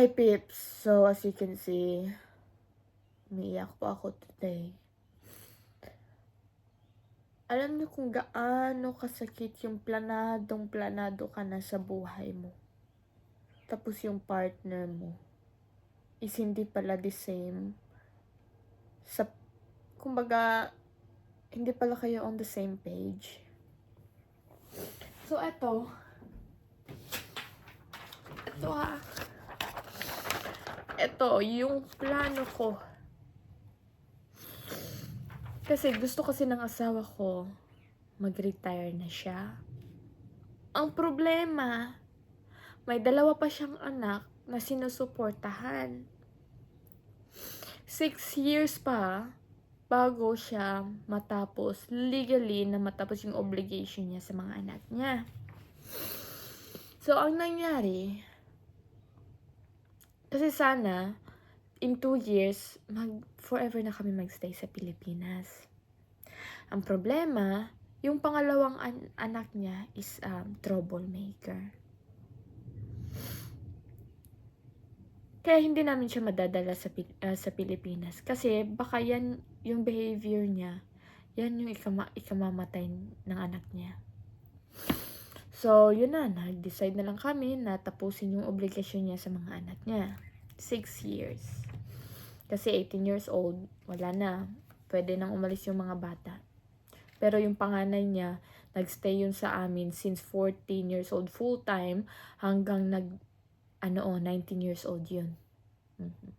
Hi, Pips. So, as you can see, umiiyak po ako today. Alam niyo kung gaano kasakit yung planadong planado ka na sa buhay mo. Tapos yung partner mo is hindi pala the same. Sa, kumbaga, hindi pala kayo on the same page. So, eto. Eto ha. Eto, yung plano ko. Kasi gusto kasi ng asawa ko, mag-retire na siya. Ang problema, may dalawa pa siyang anak na sinusuportahan. Six years pa bago siya matapos legally na matapos yung obligation niya sa mga anak niya. So, ang nangyari, kasi sana, in two years, mag, forever na kami magstay sa Pilipinas. Ang problema, yung pangalawang an- anak niya is um, troublemaker. Kaya hindi namin siya madadala sa, ah, sa Pilipinas. Kasi baka yan, yung behavior niya, yan yung ikama, ikamamatay ng anak niya. So, yun na, nag-decide na lang kami na tapusin yung obligasyon niya sa mga anak niya. Six years. Kasi 18 years old, wala na. Pwede nang umalis yung mga bata. Pero yung panganay niya, nagstay yun sa amin since 14 years old full-time hanggang nag, ano oh, 19 years old yun. Mhm.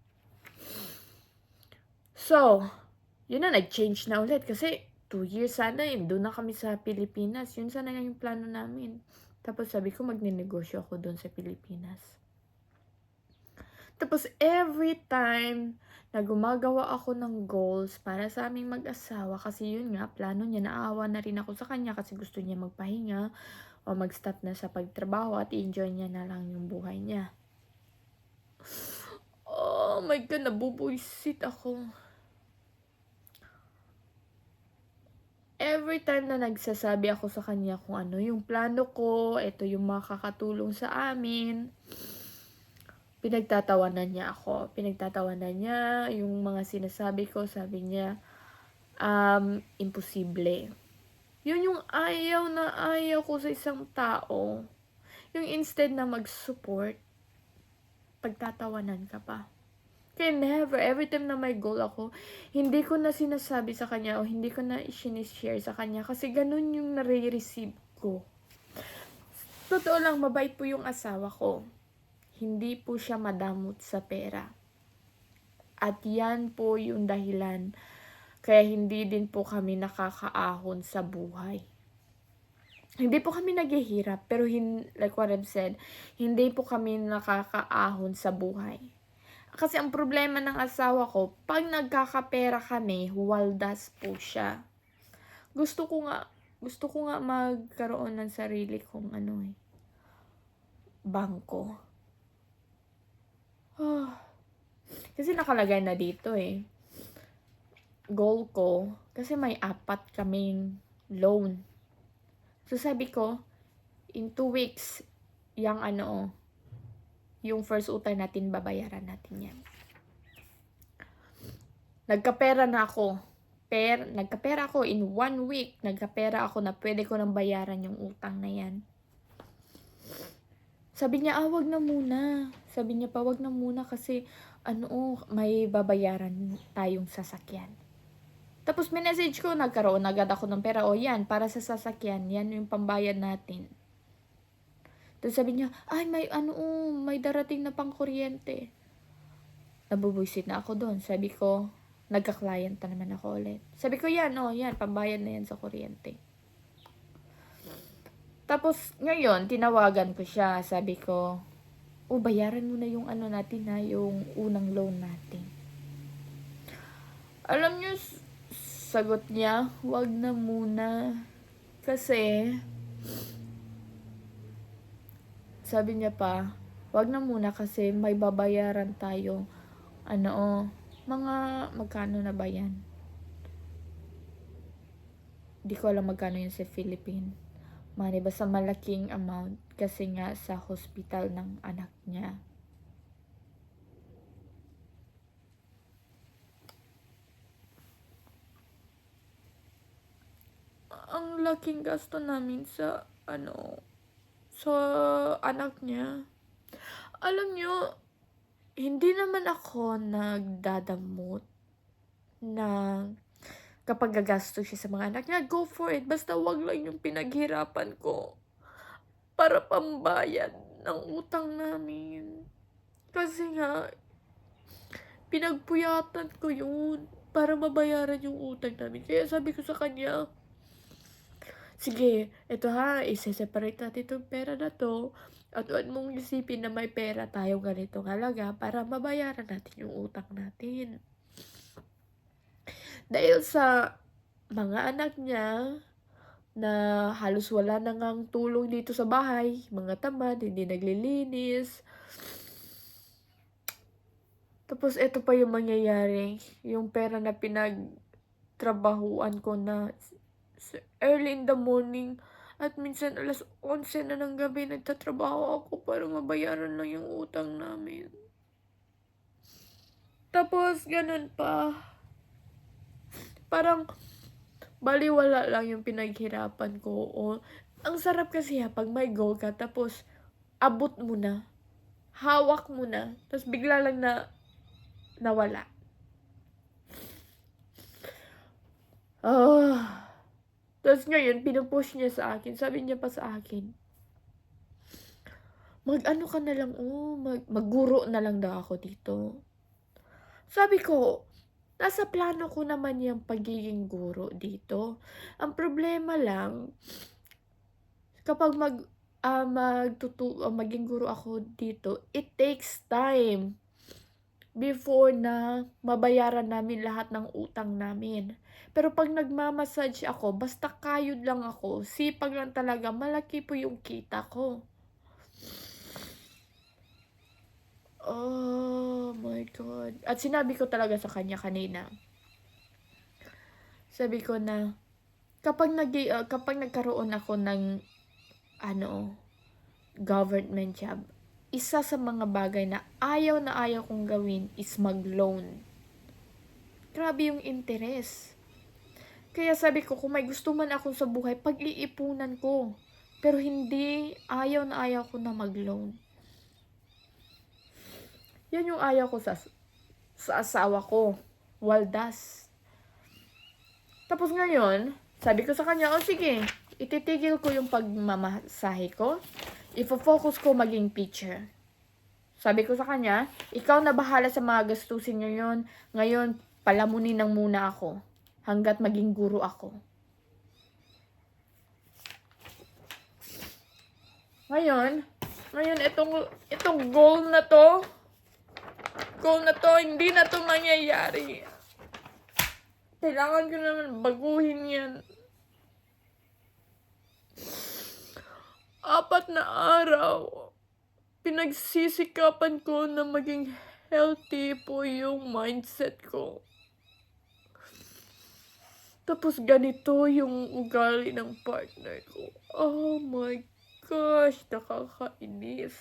So, yun na, nag-change na ulit kasi two years sana yun, doon na kami sa Pilipinas. Yun sana yung plano namin. Tapos sabi ko, magne-negosyo ako doon sa Pilipinas. Tapos every time na gumagawa ako ng goals para sa aming mag-asawa, kasi yun nga, plano niya, naawa na rin ako sa kanya kasi gusto niya magpahinga o mag-stop na sa pagtrabaho at enjoy niya na lang yung buhay niya. Oh my God, nabubuisit ako. Every time na nagsasabi ako sa kanya kung ano yung plano ko, ito yung makakatulong sa amin, pinagtatawanan niya ako. Pinagtatawanan niya yung mga sinasabi ko, sabi niya, um, imposible. Yun yung ayaw na ayaw ko sa isang tao. Yung instead na mag-support, pagtatawanan ka pa. Kaya never, every time na may goal ako, hindi ko na sinasabi sa kanya o hindi ko na sinishare sa kanya kasi ganun yung nare-receive ko. Totoo lang, mabait po yung asawa ko. Hindi po siya madamot sa pera. At yan po yung dahilan kaya hindi din po kami nakakaahon sa buhay. Hindi po kami naghihirap, pero hin, like what I've said, hindi po kami nakakaahon sa buhay. Kasi ang problema ng asawa ko, pag nagkakapera kami, waldas po siya. Gusto ko nga, gusto ko nga magkaroon ng sarili kong ano eh, bangko. Ah. Kasi nakalagay na dito eh. Goal ko, kasi may apat kaming loan. So sabi ko, in two weeks, yung ano oh, yung first utang natin, babayaran natin yan. Nagkapera na ako. Per, nagkapera ako in one week. Nagkapera ako na pwede ko nang bayaran yung utang na yan. Sabi niya, ah, wag na muna. Sabi niya pa, wag na muna kasi, ano, may babayaran tayong sasakyan. Tapos message ko, nagkaroon agad ako ng pera. O yan, para sa sasakyan, yan yung pambayad natin. Tapos sabi niya, ay, may ano, oh, may darating na pang kuryente. Nabubuisit na ako doon. Sabi ko, nagka-client na naman ako ulit. Sabi ko, yan, oh, yan, pambayad na yan sa kuryente. Tapos, ngayon, tinawagan ko siya. Sabi ko, oh, bayaran mo na yung ano natin na, yung unang loan natin. Alam niyo, sagot niya, wag na muna. Kasi, sabi niya pa, wag na muna kasi may babayaran tayo. Ano, oh, mga magkano na ba yan? Di ko alam magkano yun sa Philippine. Money, basta malaking amount kasi nga sa hospital ng anak niya. Ang laking gasto namin sa ano, sa anak niya. Alam nyo, hindi naman ako nagdadamot na kapag gagastos siya sa mga anak niya, go for it. Basta wag lang yung pinaghirapan ko para pambayad ng utang namin. Kasi nga, pinagpuyatan ko yun para mabayaran yung utang namin. Kaya sabi ko sa kanya, sige, ito ha, isa-separate natin itong pera na to. At huwag mong isipin na may pera tayo ganitong halaga para mabayaran natin yung utang natin. Dahil sa mga anak niya, na halos wala na ngang tulong dito sa bahay, mga tamad, hindi naglilinis. Tapos ito pa yung mangyayari, yung pera na pinagtrabahuan ko na early in the morning at minsan alas 11 na ng gabi nagtatrabaho ako para mabayaran lang yung utang namin. Tapos ganun pa. Parang baliwala lang yung pinaghirapan ko. O, ang sarap kasi ha, pag may goal ka, tapos abot mo na, hawak mo na, tapos bigla lang na nawala. Ah. Tapos ngayon, pinupush niya sa akin. Sabi niya pa sa akin, mag-ano ka na lang, oh, mag, magguro na lang daw ako dito. Sabi ko, nasa plano ko naman yung pagiging guro dito. Ang problema lang, kapag mag, ah, magtutu, ah, maging guro ako dito, it takes time before na mabayaran namin lahat ng utang namin. Pero pag nagmamassage ako, basta kayod lang ako, sipag lang talaga, malaki po yung kita ko. Oh my God. At sinabi ko talaga sa kanya kanina. Sabi ko na, kapag, nag, uh, kapag nagkaroon ako ng, ano, government job, isa sa mga bagay na ayaw na ayaw kong gawin is mag-loan. Grabe yung interest. Kaya sabi ko, kung may gusto man ako sa buhay, pag-iipunan ko. Pero hindi, ayaw na ayaw ko na mag-loan. Yan yung ayaw ko sa, sa asawa ko. Waldas. Tapos ngayon, sabi ko sa kanya, o sige, ititigil ko yung pagmamasahe ko. Ifo-focus ko maging teacher. Sabi ko sa kanya, ikaw na bahala sa mga gastusin nyo yun. Ngayon, palamunin lang muna ako. Hanggat maging guro ako. Ngayon, ngayon itong, itong goal na to, goal na to, hindi na to mangyayari. Kailangan ko naman baguhin yan. Apat na araw, pinagsisikapan ko na maging healthy po yung mindset ko. Tapos ganito yung ugali ng partner ko. Oh my gosh, nakakainis.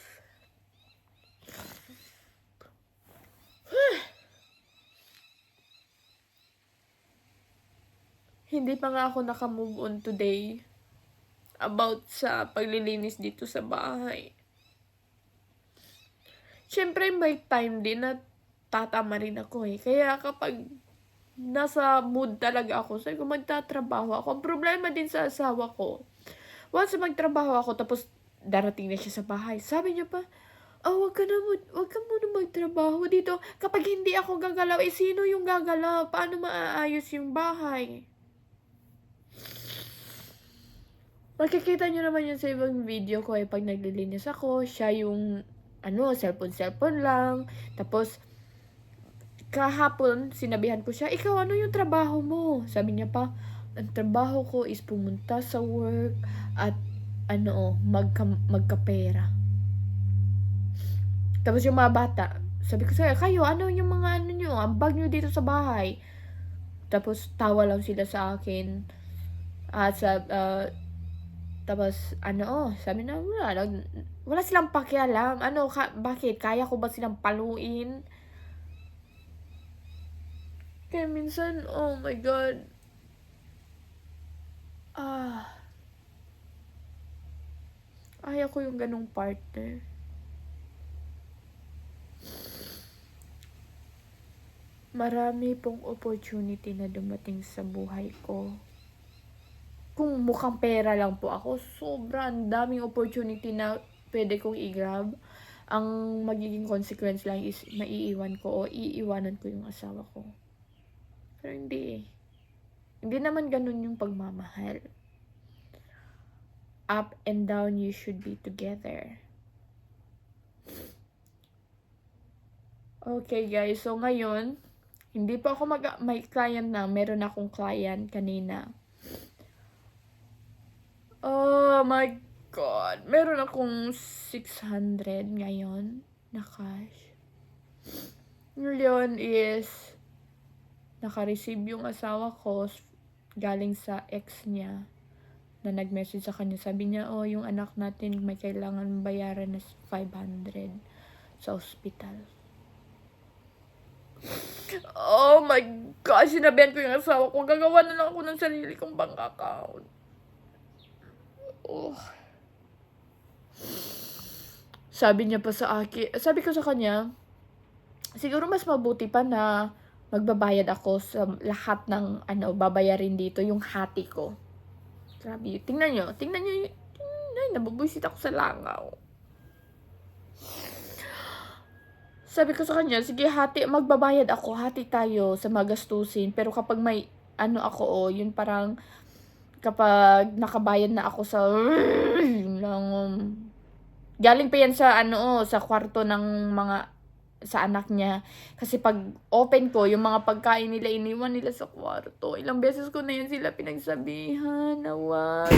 Hindi pa nga ako nakamove on today about sa paglilinis dito sa bahay. Siyempre, may time din na tatama rin ako eh. Kaya kapag nasa mood talaga ako, sabi ko magtatrabaho ako. Ang problema din sa asawa ko, once magtrabaho ako, tapos darating na siya sa bahay, sabi niya pa, oh, wag ka na, wag ka muna magtrabaho dito. Kapag hindi ako gagalaw, eh, sino yung gagalaw? Paano maaayos yung bahay? Makikita nyo naman yun sa ibang video ko eh, pag naglilinis ako, siya yung, ano, cellphone-cellphone lang. Tapos, kahapon, sinabihan ko siya, ikaw, ano yung trabaho mo? Sabi niya pa, ang trabaho ko is pumunta sa work at, ano, magka, magkapera. Tapos yung mga bata, sabi ko sa'yo, kayo, ano yung mga ano nyo, ang bag nyo dito sa bahay? Tapos, tawa lang sila sa akin. At sa, uh, tapos, ano, oh, sabi na, wala, wala silang pakialam. Ano, ka, bakit? Kaya ko ba silang paluin? Kaya minsan, oh my God. Ah. Ayaw ko yung ganong partner. Marami pong opportunity na dumating sa buhay ko. Kung mukhang pera lang po ako, sobrang daming opportunity na pwede kong i-grab. Ang magiging consequence lang is maiiwan ko o iiwanan ko yung asawa ko. Pero hindi eh. Hindi naman ganun yung pagmamahal. Up and down, you should be together. Okay guys, so ngayon, hindi pa ako mag may client na, meron akong client kanina. Oh my God, meron akong 600 ngayon na cash. Ngayon is, naka-receive yung asawa ko galing sa ex niya na nag-message sa kanya. Sabi niya, oh, yung anak natin may kailangan bayaran na 500 sa ospital. Oh my gosh, sinabihan ko yung asawa ko, gagawa na lang ako ng sarili kong bank account. Oh. Sabi niya pa sa akin, sabi ko sa kanya, siguro mas mabuti pa na magbabayad ako sa lahat ng ano, babayarin dito, yung hati ko. Sabi, tingnan nyo, tingnan nyo, ay, nabubuisit ako sa langaw. Sabi ko sa kanya, sige hati, magbabayad ako, hati tayo sa magastusin. Pero kapag may, ano ako, oh, yun parang, kapag nakabayad na ako sa, ng, galing pa yan sa, ano, oh, sa kwarto ng mga, sa anak niya. Kasi pag open ko, yung mga pagkain nila, iniwan nila sa kwarto. Ilang beses ko na yun sila pinagsabihan na wag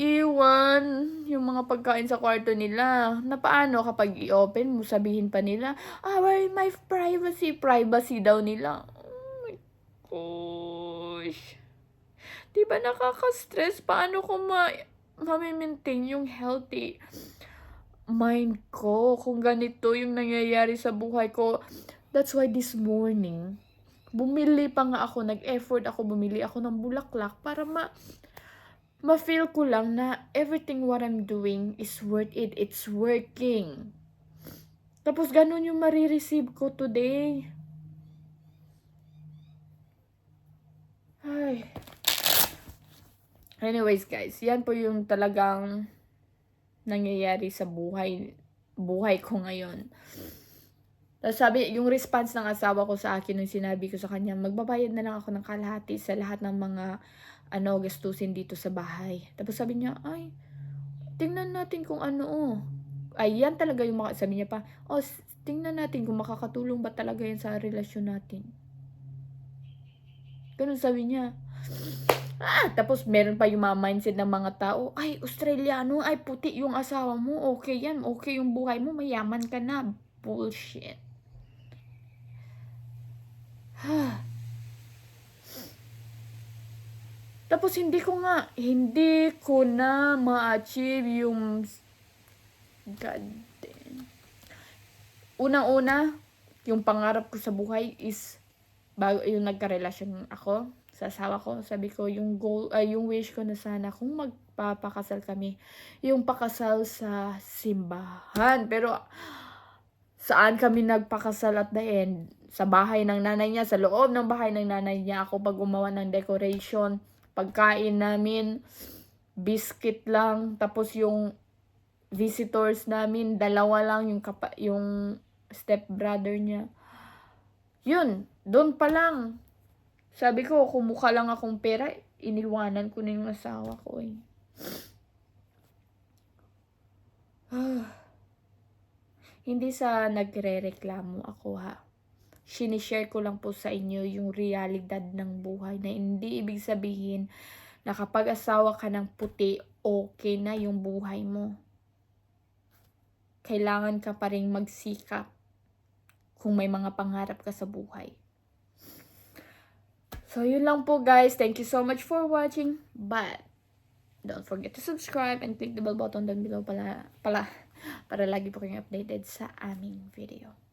iwan yung mga pagkain sa kwarto nila. Na paano kapag i-open mo, sabihin pa nila, ah, where is my privacy? Privacy daw nila. Oh my gosh. Di ba nakaka-stress? Paano ko ma ma-maintain yung healthy mind ko kung ganito yung nangyayari sa buhay ko. That's why this morning, bumili pa nga ako, nag-effort ako, bumili ako ng bulaklak para ma ma-feel ko lang na everything what I'm doing is worth it. It's working. Tapos ganun yung marireceive ko today. Ay. Anyways guys, yan po yung talagang nangyayari sa buhay buhay ko ngayon. Tapos sabi, yung response ng asawa ko sa akin nung sinabi ko sa kanya, magbabayad na lang ako ng kalahati sa lahat ng mga ano, gastusin dito sa bahay. Tapos sabi niya, ay, tingnan natin kung ano, oh. Ay, yan talaga yung mga, sabi niya pa, oh, tingnan natin kung makakatulong ba talaga yan sa relasyon natin. Ganun sabi niya. Ah, tapos meron pa yung mga mindset ng mga tao, ay, Australiano, ay, puti yung asawa mo, okay yan, okay yung buhay mo, mayaman ka na. Bullshit. Tapos hindi ko nga, hindi ko na ma-achieve yung God damn. Unang-una, yung pangarap ko sa buhay is bago yung nagka-relasyon ako sa asawa ko, sabi ko yung goal ay yung wish ko na sana kung magpapakasal kami, yung pakasal sa simbahan. Pero saan kami nagpakasal at the end? Sa bahay ng nanay niya, sa loob ng bahay ng nanay niya ako pag gumawa ng decoration, pagkain namin, biscuit lang, tapos yung visitors namin, dalawa lang yung kapa, yung step brother niya. Yun, doon pa lang. Sabi ko, kung mukha lang akong pera, iniwanan ko na yung asawa ko eh. Hindi sa nagre-reklamo ako ha. Sinishare ko lang po sa inyo yung realidad ng buhay na hindi ibig sabihin na kapag asawa ka ng puti, okay na yung buhay mo. Kailangan ka pa rin magsikap kung may mga pangarap ka sa buhay. So, yun lang po guys. Thank you so much for watching. But, don't forget to subscribe and click the bell button down below pala, pala para lagi po kayong updated sa aming video.